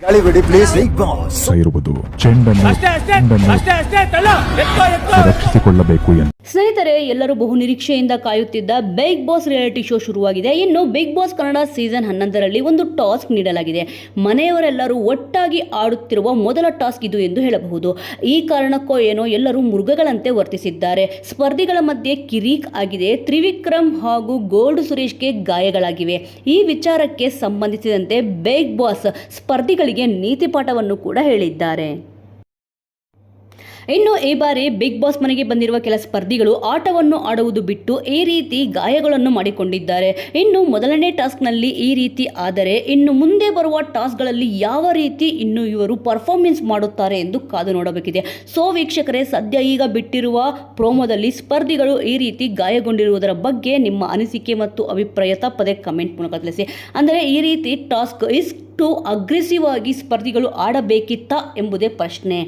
ಗಾಳಿ ಬಿಡಿ ಪ್ಲೀಸ್ ಇರುವುದು ಚೆಂಡನ್ನು ಚೆಂಡನ್ನು ರಕ್ಷಿಸಿಕೊಳ್ಳಬೇಕು ಎಂದು. ಸ್ನೇಹಿತರೆ, ಎಲ್ಲರೂ ಬಹು ನಿರೀಕ್ಷೆಯಿಂದ ಕಾಯುತ್ತಿದ್ದ ಬಿಗ್ ಬಾಸ್ ರಿಯಾಲಿಟಿ ಶೋ ಶುರುವಾಗಿದೆ. ಇನ್ನು ಬಿಗ್ ಬಾಸ್ ಕನ್ನಡ ಸೀಸನ್ ಹನ್ನೊಂದರಲ್ಲಿ ಒಂದು ಟಾಸ್ಕ್ ನೀಡಲಾಗಿದೆ. ಮನೆಯವರೆಲ್ಲರೂ ಒಟ್ಟಾಗಿ ಆಡುತ್ತಿರುವ ಮೊದಲ ಟಾಸ್ಕ್ ಇದು ಎಂದು ಹೇಳಬಹುದು. ಈ ಕಾರಣಕ್ಕೋ ಏನೋ ಎಲ್ಲರೂ ಮೃಗಗಳಂತೆ ವರ್ತಿಸಿದ್ದಾರೆ. ಸ್ಪರ್ಧಿಗಳ ಮಧ್ಯೆ ಕಿರೀಕ್ ಆಗಿದೆ. ತ್ರಿವಿಕ್ರಮ್ ಹಾಗೂ ಗೋಲ್ಡ್ ಸುರೇಶ್ಗೆ ಗಾಯಗಳಾಗಿವೆ. ಈ ವಿಚಾರಕ್ಕೆ ಸಂಬಂಧಿಸಿದಂತೆ ಬಿಗ್ ಬಾಸ್ ಸ್ಪರ್ಧಿಗಳಿಗೆ ನೀತಿ ಪಾಠವನ್ನು ಕೂಡ ಹೇಳಿದ್ದಾರೆ. ಇನ್ನು ಈ ಬಾರಿ ಬಿಗ್ ಬಾಸ್ ಮನೆಗೆ ಬಂದಿರುವ ಕೆಲ ಸ್ಪರ್ಧಿಗಳು ಆಟವನ್ನು ಆಡುವುದು ಬಿಟ್ಟು ಈ ರೀತಿ ಗಾಯಗಳನ್ನು ಮಾಡಿಕೊಂಡಿದ್ದಾರೆ. ಇನ್ನು ಮೊದಲನೇ ಟಾಸ್ಕ್ನಲ್ಲಿ ಈ ರೀತಿ ಆದರೆ ಇನ್ನು ಮುಂದೆ ಬರುವ ಟಾಸ್ಕ್ಗಳಲ್ಲಿ ಯಾವ ರೀತಿ ಇನ್ನು ಇವರು ಪರ್ಫಾರ್ಮೆನ್ಸ್ ಮಾಡುತ್ತಾರೆ ಎಂದು ಕಾದು ನೋಡಬೇಕಿದೆ. ಸೊ ವೀಕ್ಷಕರೇ, ಸದ್ಯ ಈಗ ಬಿಟ್ಟಿರುವ ಪ್ರೋಮೋದಲ್ಲಿ ಸ್ಪರ್ಧಿಗಳು ಈ ರೀತಿ ಗಾಯಗೊಂಡಿರುವುದರ ಬಗ್ಗೆ ನಿಮ್ಮ ಅನಿಸಿಕೆ ಮತ್ತು ಅಭಿಪ್ರಾಯ ತಪ್ಪದೆ ಕಮೆಂಟ್ ಮೂಲಕ ತಿಳಿಸಿ. ಅಂದರೆ ಈ ರೀತಿ ಟಾಸ್ಕ್ ಇಷ್ಟು ಅಗ್ರೆಸಿವ್ ಆಗಿ ಸ್ಪರ್ಧಿಗಳು ಆಡಬೇಕಿತ್ತಾ ಎಂಬುದೇ ಪ್ರಶ್ನೆ.